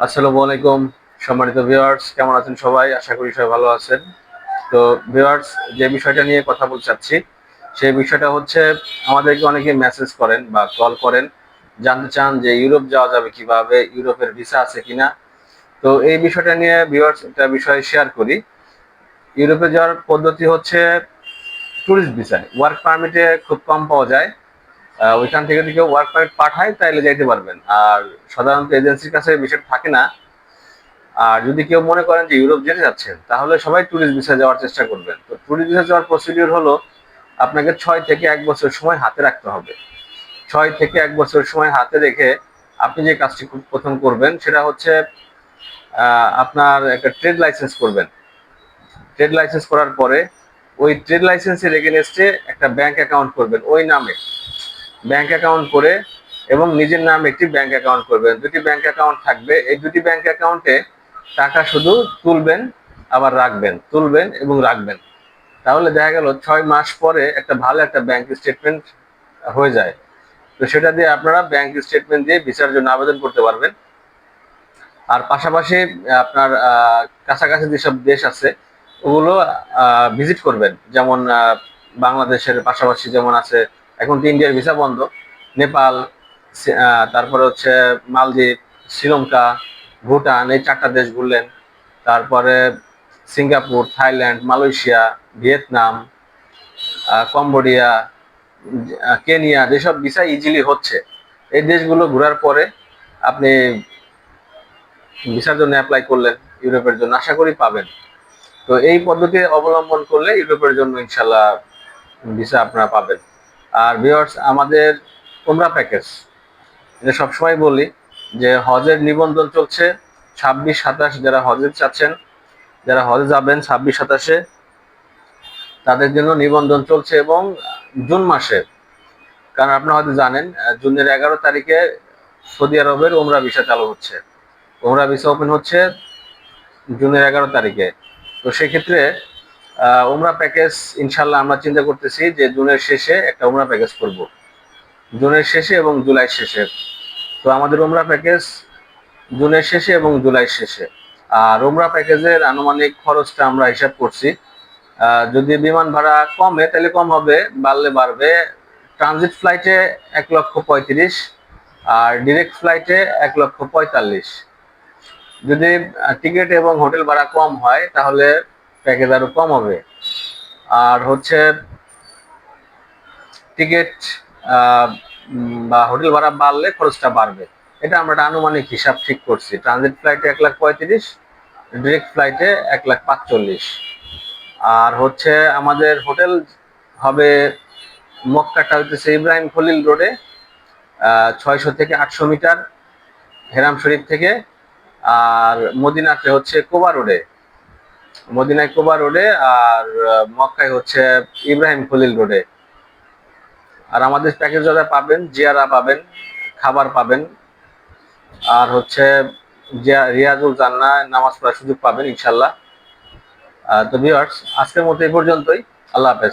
আসসালামু আলাইকুম, সম্মানিত ভিউয়ার্স, কেমন আছেন সবাই? আশা করি সবাই ভালো আছেন। তো ভিউয়ার্স, যে বিষয়টা নিয়ে কথা বলতে চাচ্ছি, সেই বিষয়টা হচ্ছে আমাদেরকে অনেকে মেসেজ করেন বা কল করেন, জানতে চান যে ইউরোপ যাওয়া যাবে কীভাবে, ইউরোপের ভিসা আছে কিনা। তো এই বিষয়টা নিয়ে ভিউয়ার্স, একটা বিষয় শেয়ার করি। ইউরোপে যাওয়ার পদ্ধতি হচ্ছে ট্যুরিস্ট ভিসায় ওয়ার্ক পারমিটে খুব কম পাওয়া যায়। ওইখান থেকে যদি কেউ ওয়ার্ক পারমিট পাঠায়, তাইলে যাইতে পারবেন। আর সাধারণত এজেন্সির কাছে বিষয়টা থাকে না। আর যদি কেউ মনে করেন যে ইউরোপ যেতে যাচ্ছেন, তাহলে সবাই ট্যুরিস্ট ভিসা যাওয়ার চেষ্টা করবেন। তো ট্যুরিস্ট ভিসা যাওয়ার প্রসিডিউর হলো, আপনাকে ছয় থেকে এক বছর সময় হাতে রাখতে হবে। ছয় থেকে এক বছর সময় হাতে রেখে আপনি যে কাজটি প্রথম করবেন, সেটা হচ্ছে আপনার একটা ট্রেড লাইসেন্স করবেন। ট্রেড লাইসেন্স করার পরে ওই ট্রেড লাইসেন্সের এগেনস্টে একটা ব্যাংক অ্যাকাউন্ট করবেন, ওই নামে। ব্যাংক অ্যাকাউন্ট করে এবং নিজের নামে একটি ব্যাংক অ্যাকাউন্ট করবেন। দুটি ব্যাংক অ্যাকাউন্ট থাকবে। এই দুটি ব্যাংক অ্যাকাউন্টে টাকা শুধু তুলবেন, আবার রাখবেন। তুলবেন এবং রাখবেন। তাহলে দেখা গেল ছয় মাস পরে একটা ভালো একটা ব্যাংক স্টেটমেন্ট হয়ে যায়। তো সেটা দিয়ে আপনারা ব্যাংক স্টেটমেন্ট দিয়ে ভিসার জন্য আবেদন করতে পারবেন। আর পাশাপাশি আপনার কাছাকাছি যেসব দেশ আছে, ওগুলো ভিজিট করবেন। যেমন বাংলাদেশের পাশাপাশি যেমন আছে এখন তো ইন্ডিয়ার ভিসা বন্ধ। নেপাল তারপরে হচ্ছে মালদ্বীপ, শ্রীলঙ্কা, ভুটান, এই চারটা দেশ ঘুরলেন। তারপরে Singapore, Thailand, Malaysia, Vietnam Cambodia Kenya, যেসব ভিসা ইজিলি হচ্ছে, এই দেশগুলো ঘোরার পরে আপনি ভিসার জন্য অ্যাপ্লাই করলেন ইউরোপের জন্য, আশা করি পাবেন। তো এই পদ্ধতি অবলম্বন করলে ইউরোপের জন্য ইনশাল্লাহ ভিসা আপনারা পাবেন। আর ভিওয়ার্স আমাদের তোমরা প্যাকেজ এটা সবসময় বলি যে হজের নিবন্ধন চলছে, ছাব্বিশ সাতাশ যারা হজে চাচ্ছেন যারা হজে যাবেন ছাব্বিশ সাতাশে, তাদের জন্য নিবন্ধন চলছে এবং জুন মাসে। কারণ আপনারা হয়তো জানেন জুনের এগারো তারিখে সৌদি আরবের ওমরা ভিসা চালু হচ্ছে। ওমরা ভিসা ওপেন হচ্ছে জুনের এগারো তারিখে। তো সেক্ষেত্রে ওমরা প্যাকেজ ইনশাল্লাহ আমরা চিন্তা করতেছি যে জুনের শেষে একটা ওমরা প্যাকেজ করব। জুনের শেষে এবং জুলাই শেষে। তো আমাদের ওমরা প্যাকেজ জুনের শেষে এবং জুলাই শেষে। আর ওমরা প্যাকেজের আনুমানিক খরচটা আমরা হিসাব করছি। যদি বিমান ভাড়া কমে, তাহলে কম হবে, বাড়লে বাড়বে। ট্রানজিট ফ্লাইটে এক লক্ষ পঁয়ত্রিশ, আর ডিরেক্ট ফ্লাইটে এক লক্ষ পঁয়তাল্লিশ। যদি টিকিট এবং হোটেল ভাড়া কম হয়, তাহলে প্যাকেজ আরও কম হবে। আর হচ্ছে টিকিট বা হোটেল ভাড়া বাড়লে খরচটা বাড়বে। এটা আমরা একটা আনুমানিক হিসাব ঠিক করছি। ট্রানজিট ফ্লাইটে এক লাখ পঁয়ত্রিশ ডিরেক্ট ফ্লাইটে এক লাখ পাঁচচল্লিশ। আর হচ্ছে আমাদের হোটেল হবে মক্কাটা হইতেছে ইব্রাহিম খলিল রোডে ছয়শো থেকে আটশো মিটার, হেরাম শরীফ থেকে। আর মদিনাতে হচ্ছে কোবা রোডে মদিনায় কোবা রোডে আর মক্কায় হচ্ছে ইব্রাহিম খলিল রোডে। আর আমাদের প্যাকেজ যারা পাবেন, জিয়ারা পাবেন, খাবার পাবেন, আর হচ্ছে রিয়াজুল জান্না নামাজ পড়ার সুযোগ পাবেন ইনশাল্লাহ। তো ভিউয়ার্স আজকের মতো এই পর্যন্তই। আল্লাহ হাফেজ।